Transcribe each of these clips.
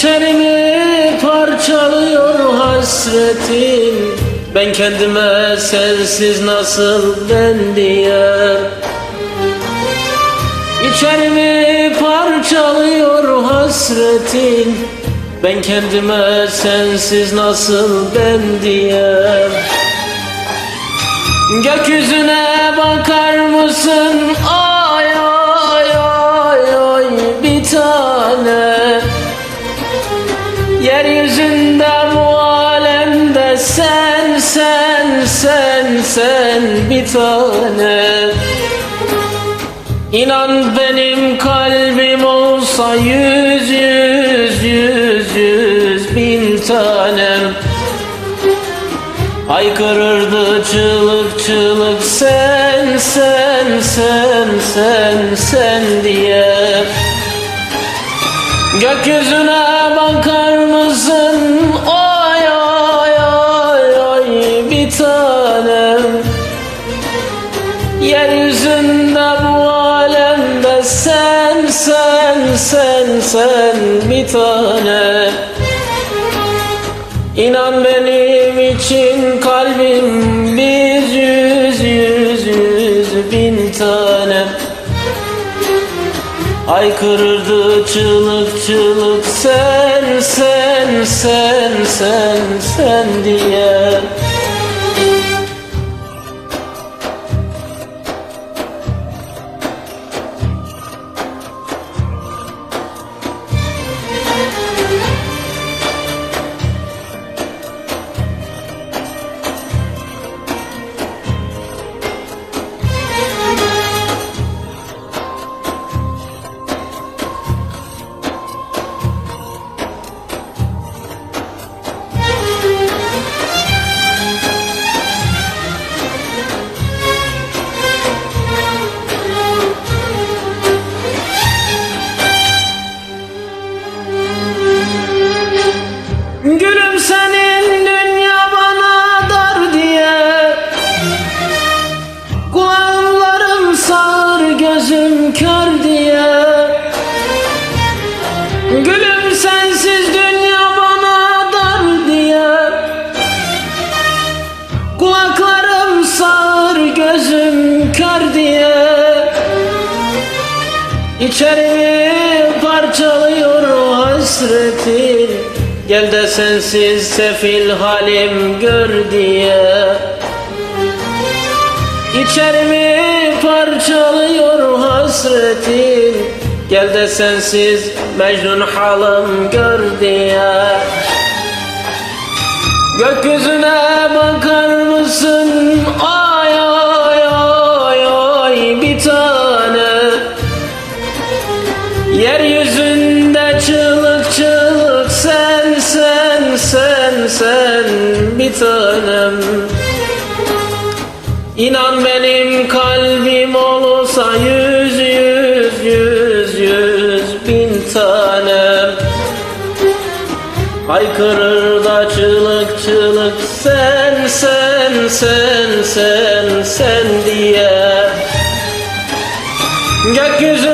İçerimi parçalıyor hasretin Ben kendime sensiz nasıl ben diye İçerimi parçalıyor hasretin Ben kendime sensiz nasıl ben diye Gökyüzüne bakar mısın? Ay Yeryüzünde bu alemde sen sen sen sen bir tane. İnan benim kalbim olsa yüz yüz yüz yüz bin tanem. Haykırırdı çığlık çığlık sen sen sen sen sen diye Gökyüzüne bakar mısın? Oy oy oy oy bir tanem Yeryüzünde bu alemde sen sen sen sen bir tane İnan benim için kalbim bir Haykırırdı çığlık çığlık sen sen sen sen sen diye İçerimi parçalıyor hasretin Gel de sensiz sefil halim gör diye. İçerimi parçalıyor hasretin Gel de sensiz mecnun halim gör diye. Gökyüzüne bakar mısın? Ay İnan benim kalbim olsa yüz yüz yüz yüz bin tanem. Haykırır da çığlık çığlık sen sen sen sen sen diye. Gökyüzüne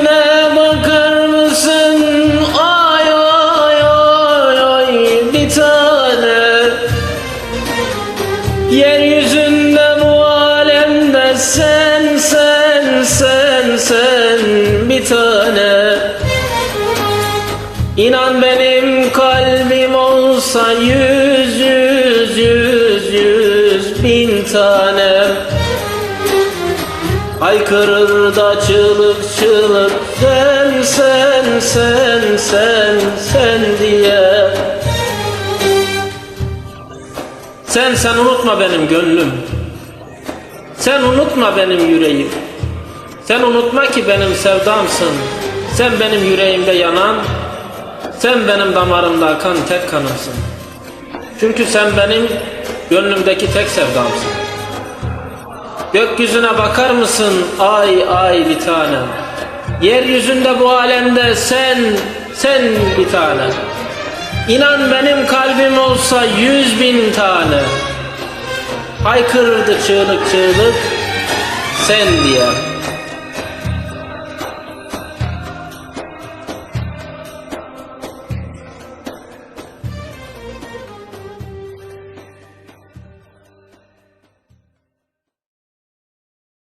İnan benim kalbim olsa yüz yüz yüz yüz bin tane. Haykırır da çığlık çığlık sen sen sen sen sen diye. Sen sen unutma benim gönlüm. Sen unutma benim yüreğim. Sen unutma ki benim sevdamsın. Sen benim yüreğimde yanan Sen benim damarımda akan tek kanımsın. Çünkü sen benim gönlümdeki tek sevdamsın. Gökyüzüne bakar mısın? Ay ay bir tane. Yeryüzünde bu alemde sen sen bir tane. İnan benim kalbim olsa yüz bin tane. Haykırırdı çığlık çığlık sen diye